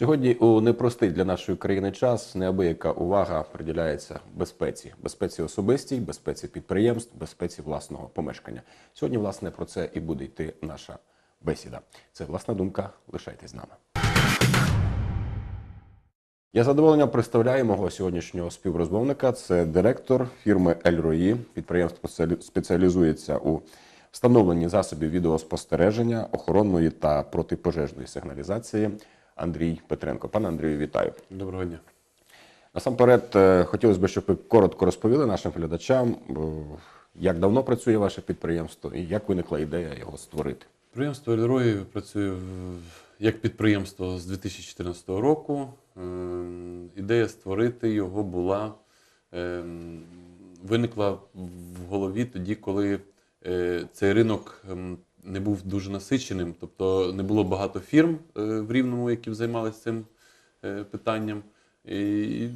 Сьогодні у непростий для нашої країни час неабияка увага приділяється безпеці, безпеці особистій, безпеці підприємств, безпеці власного помешкання. Сьогодні, власне, про це і буде йти наша бесіда. Це власна думка. Лишайтесь з нами. Я з задоволенням представляю мого сьогоднішнього співрозмовника. Це директор фірми Ельрої. Підприємство спеціалізується у встановленні засобів відеоспостереження, охоронної та протипожежної сигналізації. Андрій Петренко. Пане Андрію, вітаю. Доброго дня. Насамперед, е, хотілося б, щоб ви коротко розповіли нашим глядачам, е, як давно працює ваше підприємство і як виникла ідея його створити. Підприємство Ельрої працює як підприємство з 2014 року. Ем, Ідея створити його була ем, виникла в голові тоді, коли е, цей ринок ем, не був дуже насиченим, тобто не було багато фірм е, в Рівному, які займалися цим е, питанням. І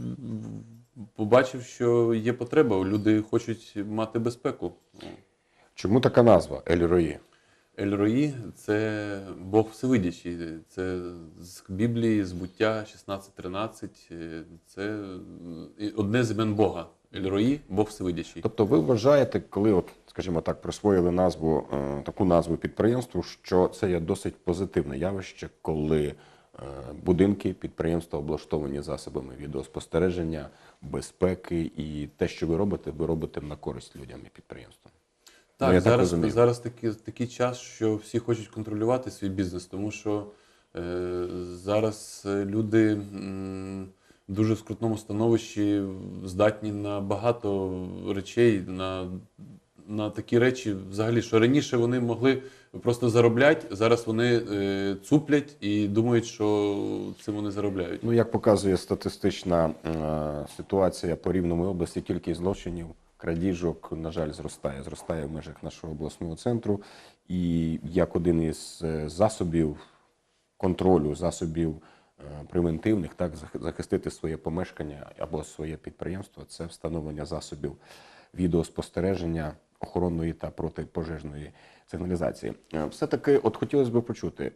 побачив, що є потреба, люди хочуть мати безпеку. Чому така назва Ельрої? Ельрої це Бог Всевидячий. Це з Біблії, збуття 16.13. Е, Це одне з імен Бога. Ельрої, Бог Всевидячий. Тобто, ви вважаєте, коли, от, скажімо так, присвоїли назву е, таку назву підприємству, що це є досить позитивне явище, коли е, будинки, підприємства облаштовані засобами відеоспостереження, безпеки, і те, що ви робите, ви робите на користь людям і підприємствам. Ну, я Так, так зараз, розумію. зараз такий, такий час, що всі хочуть контролювати свій бізнес, тому що е, зараз е, люди м, дуже в скрутному становищі здатні на багато речей, на, на такі речі, взагалі, що раніше вони могли просто заробляти, зараз вони е, цуплять і думають, що цим вони заробляють. Ну, як показує статистична е, ситуація по рівному області, кількість злочинів, крадіжок, на жаль, зростає. Зростає в межах нашого обласного центру. І як один із е, засобів контролю, засобів превентивних, так, захистити своє помешкання або своє підприємство, це встановлення засобів відеоспостереження охоронної та протипожежної сигналізації. Е, Все-таки, от хотілося б почути,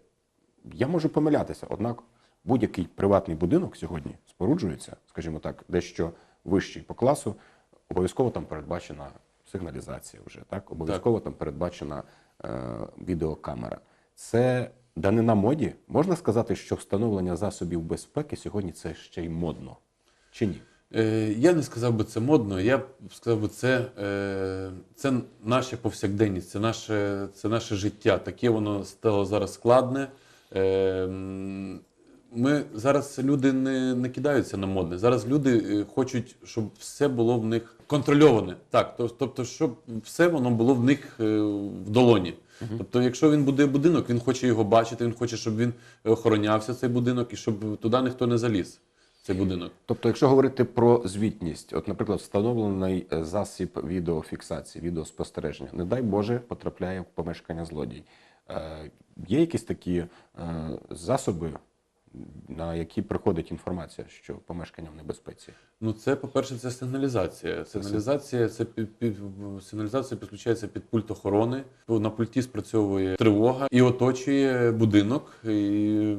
я можу помилятися, однак будь-який приватний будинок сьогодні споруджується, скажімо так, дещо вищий по класу, обов'язково там передбачена сигналізація вже, так? Обов'язково там передбачена е, відеокамера. Це данина моді. Можна сказати, що встановлення засобів безпеки сьогодні це ще й модно. Чи ні? Е, Я не сказав би це модно, я б сказав би це, е, це наша повсякденність, це наше, це наше життя. Таке воно стало зараз складне. Е, Ми зараз люди не, не кидаються на модне. Зараз люди е, хочуть, щоб все було в них контрольоване. Так, то- тобто, щоб все воно було в них е, в долоні. Тобто, якщо він будує будинок, він хоче його бачити, він хоче, щоб він охоронявся цей будинок і щоб туди ніхто не заліз. Цей будинок. Тобто, якщо говорити про звітність, от, наприклад, встановлений е, засіб відеофіксації, відеоспостереження, не дай Боже, потрапляє в помешкання злодій. Е, є якісь такі е, засоби, на які приходить інформація, що помешкання в небезпеці? Ну, це, по-перше, це сигналізація. Сигналізація це під, під, сигналізація підключається під пульт охорони. На пульті спрацьовує тривога і оточує будинок і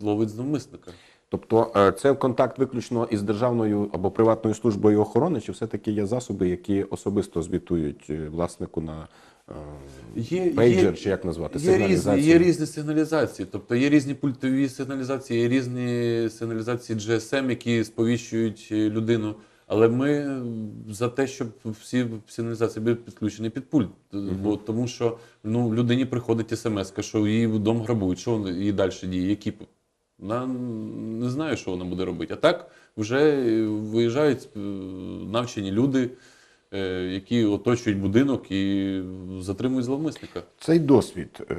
ловить зловмисника. Тобто, е, це контакт виключно із державною або приватною службою охорони, чи все-таки є засоби, які особисто звітують е, власнику на Є, пейджер, чи як назвати, Є різні, є різні сигналізації. Тобто є різні пультові сигналізації, є різні сигналізації GSM, які сповіщують е, людину. Але ми за те, щоб всі сигналізації були підключені під пульт. Бо тому що ну, людині приходить смс, що її вдома грабують, що її далі дії, які вона не знає, що вона буде робити. А так вже виїжджають е, навчені люди, які оточують будинок і затримують зловмисника. Цей досвід, е,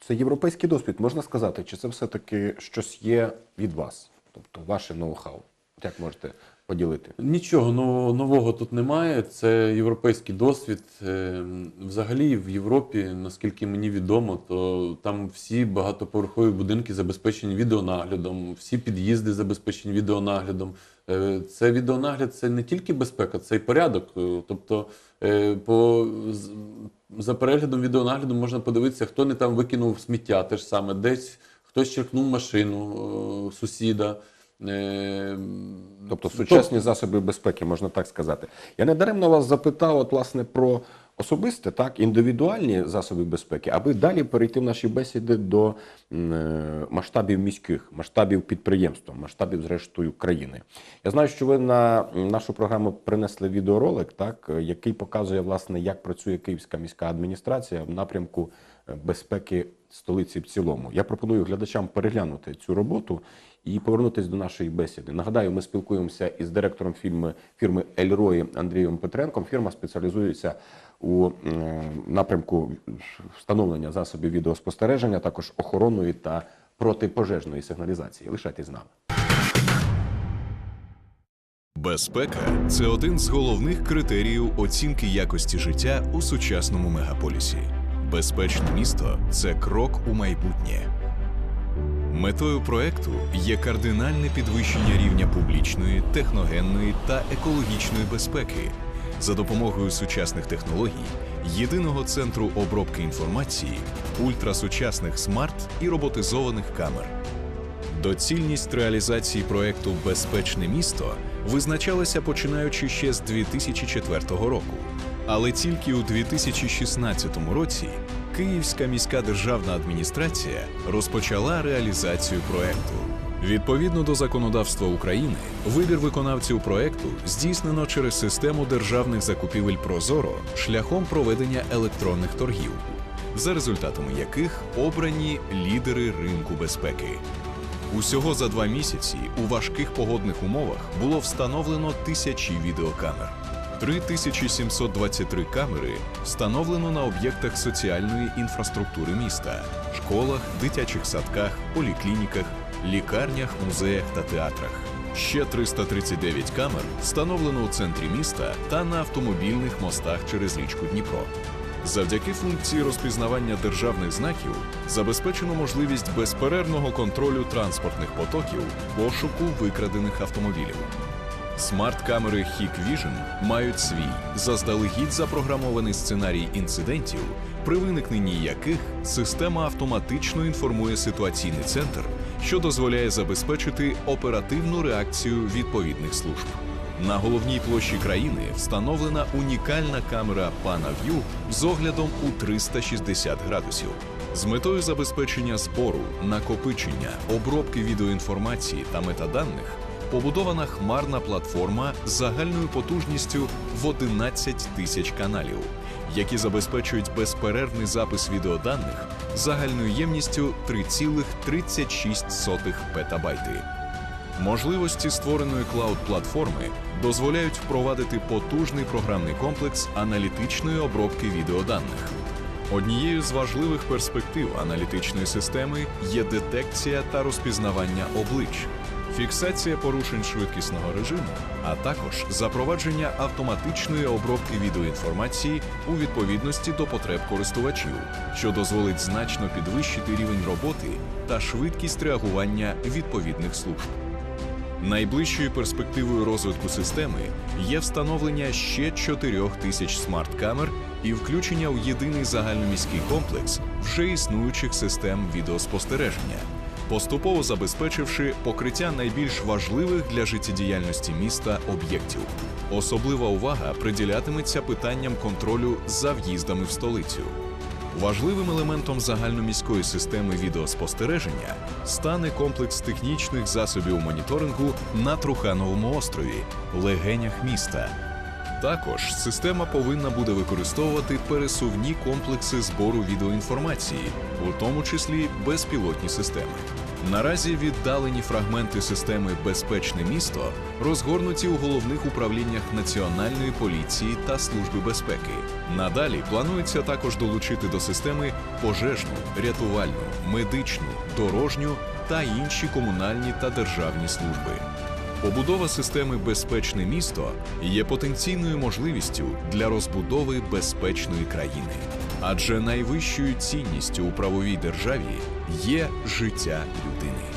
це європейський досвід, можна сказати, чи це все-таки щось є від вас? Тобто ваше ноу-хау? Як можете поділити? Нічого нового, нового тут немає. Це європейський досвід. Е, Взагалі в Європі, наскільки мені відомо, то там всі багатоповерхові будинки забезпечені відеонаглядом, всі під'їзди забезпечені відеонаглядом. Е, Це відеонагляд це не тільки безпека, це й порядок. Е, Тобто, е, по за переглядом відеонагляду можна подивитися, хто не там викинув сміття, те ж саме, десь хтось черкнув машину сусіда. Тобто сучасні засоби безпеки, можна так сказати. Я не даремно вас запитав, от, власне, про особисте, так, індивідуальні засоби безпеки, аби далі перейти в наші бесіди до е, масштабів міських, масштабів підприємства, масштабів, зрештою, країни. Я знаю, що ви на нашу програму принесли відеоролик, так, який показує, власне, як працює Київська міська адміністрація в напрямку е, безпеки столиці в цілому. Я пропоную глядачам переглянути цю роботу і повернутися до нашої бесіди. Нагадаю, ми спілкуємося із директором фірми, фірми Ельрої Андрієм Петренком. Фірма спеціалізується у напрямку встановлення засобів відеоспостереження, також охоронної та протипожежної сигналізації. Лишайтесь з нами. Безпека це один з головних критеріїв оцінки якості життя у сучасному мегаполісі. Безпечне місто це крок у майбутнє. Метою проекту є кардинальне підвищення рівня публічної, техногенної та екологічної безпеки за допомогою сучасних технологій, єдиного центру обробки інформації, ультрасучасних смарт і роботизованих камер. Доцільність реалізації проекту Безпечне місто визначалася починаючи ще з 2004 року. Але тільки у 2016 році Київська міська державна адміністрація розпочала реалізацію проекту. Відповідно до законодавства України, вибір виконавців проекту здійснено через систему державних закупівель Прозоро шляхом проведення електронних торгів, за результатами яких обрані лідери ринку безпеки. Усього за два місяці у важких погодних умовах було встановлено тисячі відеокамер. 3723 камери встановлено на об'єктах соціальної інфраструктури міста, школах, дитячих садках, поліклініках, лікарнях, музеях та театрах. Ще 339 камер встановлено у центрі міста та на автомобільних мостах через річку Дніпро. Завдяки функції розпізнавання державних знаків забезпечено можливість безперервного контролю транспортних потоків, пошуку викрадених автомобілів. Смарт-камери Hikvision мають свій заздалегідь запрограмований сценарій інцидентів, при виникненні яких система автоматично інформує ситуаційний центр, що дозволяє забезпечити оперативну реакцію відповідних служб. На головній площі країни встановлена унікальна камера PanaView з оглядом у 360 градусів. З метою забезпечення збору, накопичення, обробки відеоінформації та метаданих побудована хмарна платформа з загальною потужністю в 11 тисяч каналів, які забезпечують безперервний запис відеоданих загальною ємністю 3,36 петабайти. Можливості створеної клауд-платформи дозволяють впровадити потужний програмний комплекс аналітичної обробки відеоданих. Однією з важливих перспектив аналітичної системи є детекція та розпізнавання облич, фіксація порушень швидкісного режиму, а також запровадження автоматичної обробки відеоінформації у відповідності до потреб користувачів, що дозволить значно підвищити рівень роботи та швидкість реагування відповідних служб. Найближчою перспективою розвитку системи є встановлення ще 4 тисяч смарт-камер і включення у єдиний загальноміський комплекс вже існуючих систем відеоспостереження, поступово забезпечивши покриття найбільш важливих для життєдіяльності міста об'єктів. Особлива увага приділятиметься питанням контролю за в'їздами в столицю. Важливим елементом загальноміської системи відеоспостереження стане комплекс технічних засобів моніторингу на Трухановому острові, легенях міста. Також система повинна буде використовувати пересувні комплекси збору відеоінформації, у тому числі безпілотні системи. Наразі віддалені фрагменти системи Безпечне місто розгорнуті у головних управліннях Національної поліції та Служби безпеки. Надалі планується також долучити до системи пожежну, рятувальну, медичну, дорожню та інші комунальні та державні служби. Побудова системи Безпечне місто є потенційною можливістю для розбудови безпечної країни, адже найвищою цінністю у правовій державі є життя людини.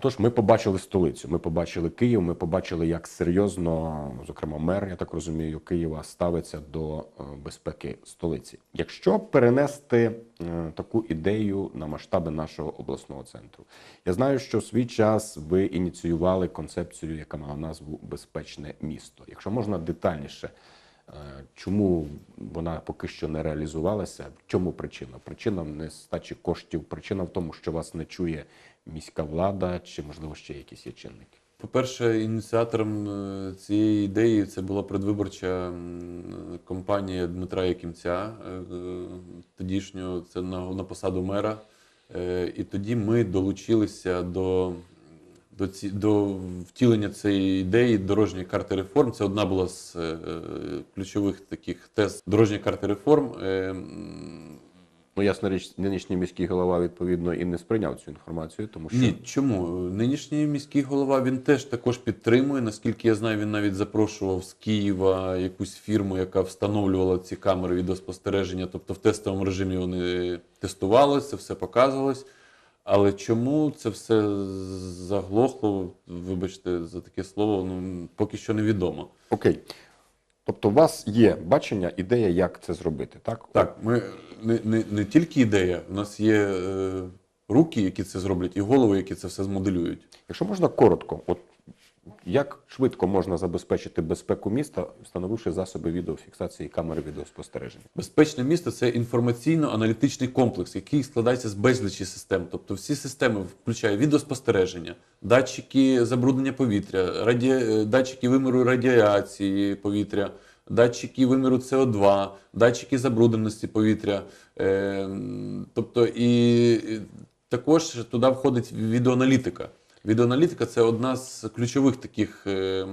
Отож, ми побачили столицю, ми побачили Київ, ми побачили, як серйозно, зокрема, мер, я так розумію, Києва ставиться до е, безпеки столиці. Якщо перенести е, таку ідею на масштаби нашого обласного центру, я знаю, що в свій час ви ініціювали концепцію, яка мала назву Безпечне місто. Якщо можна детальніше, чому вона поки що не реалізувалася? Чому причина? Причина в нестачі коштів, причина в тому, що вас не чує міська влада, чи можливо ще якісь є чинники? По-перше, ініціатором е, цієї ідеї це була предвиборча м, кампанія Дмитра Якимця, е, е, тодішнього це на, посаду мера. Е, І тоді ми долучилися до, до, ці, до втілення цієї ідеї дорожньої карти реформ. Це одна була з е, ключових таких тез дорожньої карти реформ. Е, Ну, ясна річ, нинішній міський голова відповідно і не сприйняв цю інформацію, тому що Ні, чому? Нинішній міський голова він теж також підтримує. Наскільки я знаю, він навіть запрошував з Києва якусь фірму, яка встановлювала ці камери відеоспостереження. Тобто в тестовому режимі вони тестувалися, все показувалось. Але чому це все заглохло, вибачте за таке слово, ну поки що невідомо. окей. Тобто, у вас є бачення, ідея, як це зробити, так? Так, ми не, не, не тільки ідея, у нас є е, руки, які це зроблять, і голови, які це все змоделюють. Якщо можна коротко, от як швидко можна забезпечити безпеку міста, встановивши засоби відеофіксації і камери відеоспостереження? Безпечне місто це інформаційно-аналітичний комплекс, який складається з безлічі систем. Тобто всі системи включає відеоспостереження, датчики забруднення повітря, раді... е, датчики виміру радіації повітря, датчики виміру СО2, датчики забрудненості повітря. Е, Тобто і також туди входить відеоаналітика. Відеоаналітика це одна з ключових таких е,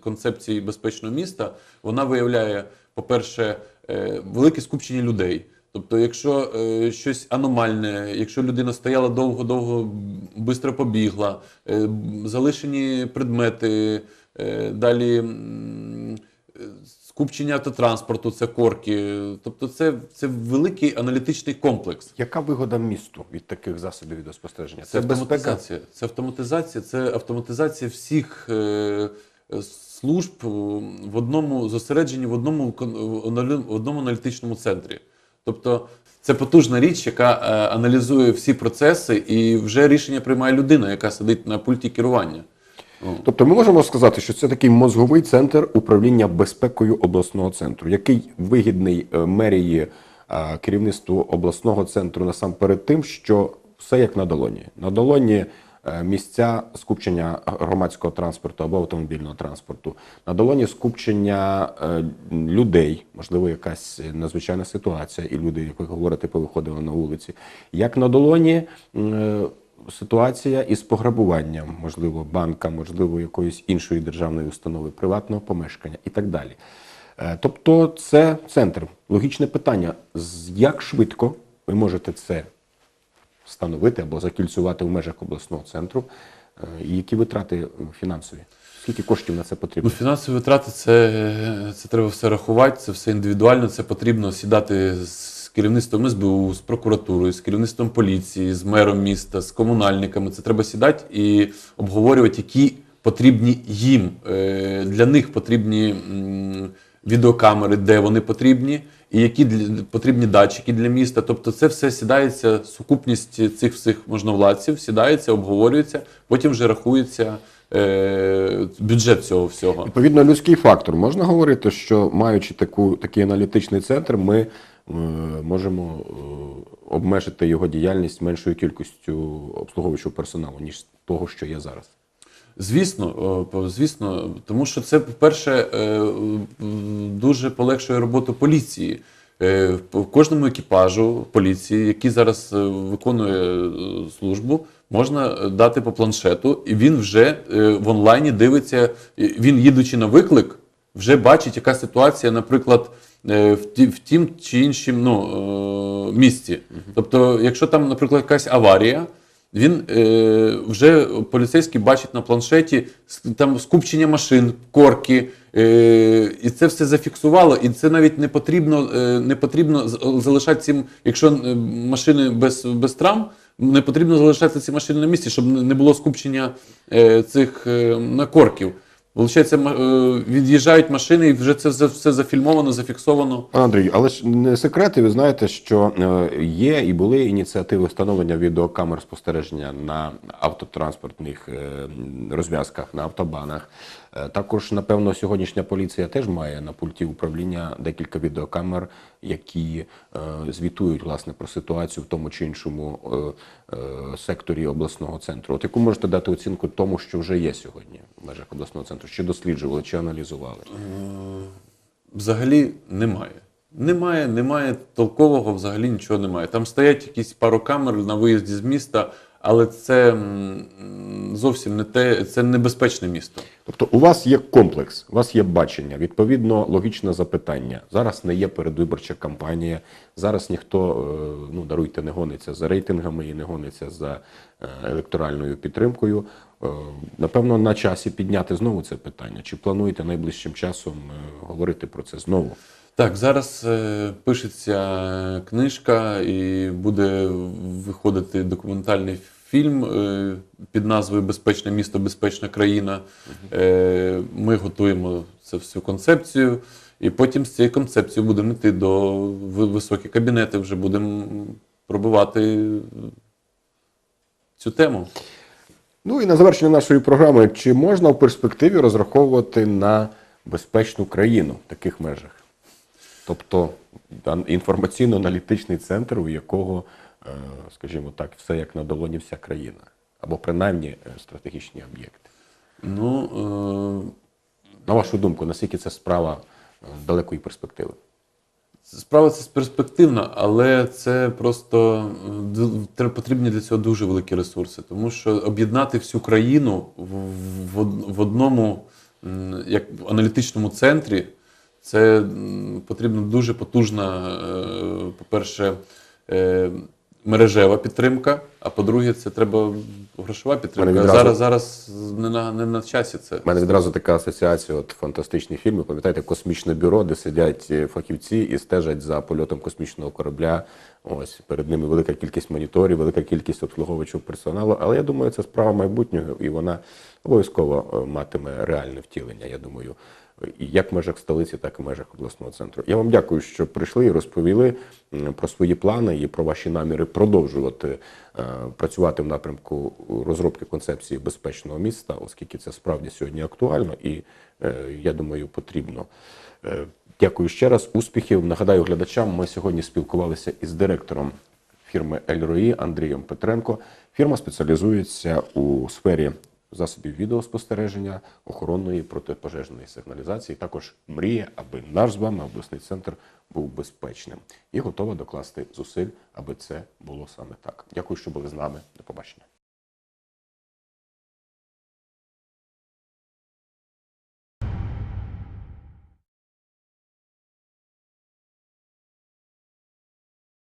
концепцій безпечного міста. Вона виявляє, по-перше, е, велике скупчення людей. Тобто, якщо е, щось аномальне, якщо людина стояла довго-довго, швидко побігла, е, залишені предмети, е, далі е, скупчення автотранспорту, це корки. Тобто, це, це великий аналітичний комплекс. Яка вигода місту від таких засобів відеоспостереження? Це автоматизація. Це автоматизація, це автоматизація всіх е, е, служб в одному зосередженні, в одному в одному аналітичному центрі. Тобто це потужна річ, яка е, аналізує всі процеси, і вже рішення приймає людина, яка сидить на пульті керування. Тобто ми можемо сказати, що це такий мозговий центр управління безпекою обласного центру, який вигідний е, мерії е, керівництву обласного центру насамперед тим, що все як на долоні. На долоні е, місця скупчення громадського транспорту або автомобільного транспорту, на долоні скупчення людей, можливо, якась надзвичайна ситуація, і люди, як ви говорите, повиходили на вулиці, як на долоні. Ситуація із пограбуванням, можливо, банка, можливо, якоїсь іншої державної установи, приватного помешкання і так далі. Е, Тобто, це центр. Логічне питання: як швидко ви можете це встановити або закільцювати в межах обласного центру, е, і які витрати фінансові? Скільки коштів на це Ну, потрібно? фінансові витрати це, це треба все рахувати, це все індивідуально. Це потрібно сідати з керівництвом СБУ, з прокуратурою, з керівництвом поліції, з мером міста, з комунальниками. Це треба сідати і обговорювати, які потрібні їм. е, Для них потрібні відеокамери, де вони потрібні, і які потрібні датчики для міста. Тобто, це все сідається, сукупність цих всіх можновладців сідається, обговорюється, потім вже рахується е, бюджет цього всього. Відповідно, людський фактор. Можна говорити, що маючи таку, такий аналітичний центр, ми можемо е, обмежити його діяльність меншою кількістю обслуговуючого персоналу, ніж того, що є зараз. Звісно, звісно, тому що це, по-перше, е, дуже полегшує роботу поліції. Е, В кожному екіпажу поліції, який зараз е, виконує е, службу, можна е, дати по планшету, і він вже е, в онлайні дивиться. Він, їдучи на виклик, вже бачить, яка ситуація, наприклад, е, в в тім чи іншому ну, е, місці. Тобто, якщо там, наприклад, якась аварія, він е, вже поліцейський бачить на планшеті там скупчення машин, корки, е, і це все зафіксувало. І це навіть не потрібно, е, не потрібно залишати цим, якщо е, машини без, без травм, Не потрібно залишати ці машини на місці, щоб не було скупчення е, цих е, накорків. Получається, е, від'їжджають машини, і вже це все, зафільмовано, зафіксовано. Андрій, але ж не секрет, і ви знаєте, що е, є і були ініціативи встановлення відеокамер спостереження на автотранспортних е, розв'язках, на автобанах. Е, Також, напевно, сьогоднішня поліція теж має на пульті управління декілька відеокамер, які е, звітують власне про ситуацію в тому чи іншому е, секторі обласного центру. От яку можете дати оцінку тому, що вже є сьогодні в межах обласного центру? Чи досліджували, чи аналізували? Взагалі немає. Немає, немає толкового, взагалі нічого немає. Там стоять якісь пару камер на виїзді з міста, але це зовсім не те, це небезпечне місто. Тобто у вас є комплекс, у вас є бачення, відповідно, логічне запитання. Зараз не є передвиборча кампанія. Зараз ніхто е, ну даруйте не гониться за рейтингами і не гониться за е, електоральною підтримкою. Е, Напевно, на часі підняти знову це питання. Чи плануєте найближчим часом говорити про це знову? Так, зараз е, пишеться книжка і буде виходити документальний фільм е, під назвою Безпечне місто, безпечна країна. Е, ми готуємо це всю концепцію, і потім з цією концепцією будемо йти до ви- високі кабінети, вже будемо пробивати цю тему. Ну і на завершення нашої програми, чи можна в перспективі розраховувати на безпечну країну в таких межах? Тобто інформаційно-аналітичний центр, у якого, е, скажімо так, все як на долоні вся країна, або принаймні е, стратегічні об'єкти. Ну, е, На вашу думку, наскільки це справа е, далекої перспективи? Справа це перспективна, але це просто потрібні для цього дуже великі ресурси, тому що об'єднати всю країну в, в, в одному як в аналітичному центрі, це потрібна дуже потужна, е, по-перше, е, мережева підтримка, а по-друге, це треба грошова підтримка. Відразу- Зараз, зараз не на, не на часі це. У мене відразу така асоціація, от фантастичні фільми. Пам'ятаєте, космічне бюро, де сидять е, фахівці і стежать за польотом космічного корабля. Ось перед ними велика кількість моніторів, велика кількість обслуговуючого персоналу. Але я думаю, це справа майбутнього, і вона обов'язково матиме реальне втілення. Я думаю, як в межах столиці, так і в межах обласного центру. Я вам дякую, що прийшли і розповіли про свої плани і про ваші наміри продовжувати е, працювати в напрямку розробки концепції безпечного міста, оскільки це справді сьогодні актуально і е, я думаю, потрібно. Е, Дякую ще раз. Успіхів. Нагадаю глядачам, ми сьогодні спілкувалися із директором фірми Ельрої Андрієм Петренко. Фірма спеціалізується у сфері засобів відеоспостереження, охоронної протипожежної сигналізації. Також мріє, аби наш з вами обласний центр був безпечним і готова докласти зусиль, аби це було саме так. Дякую, що були з нами. До побачення.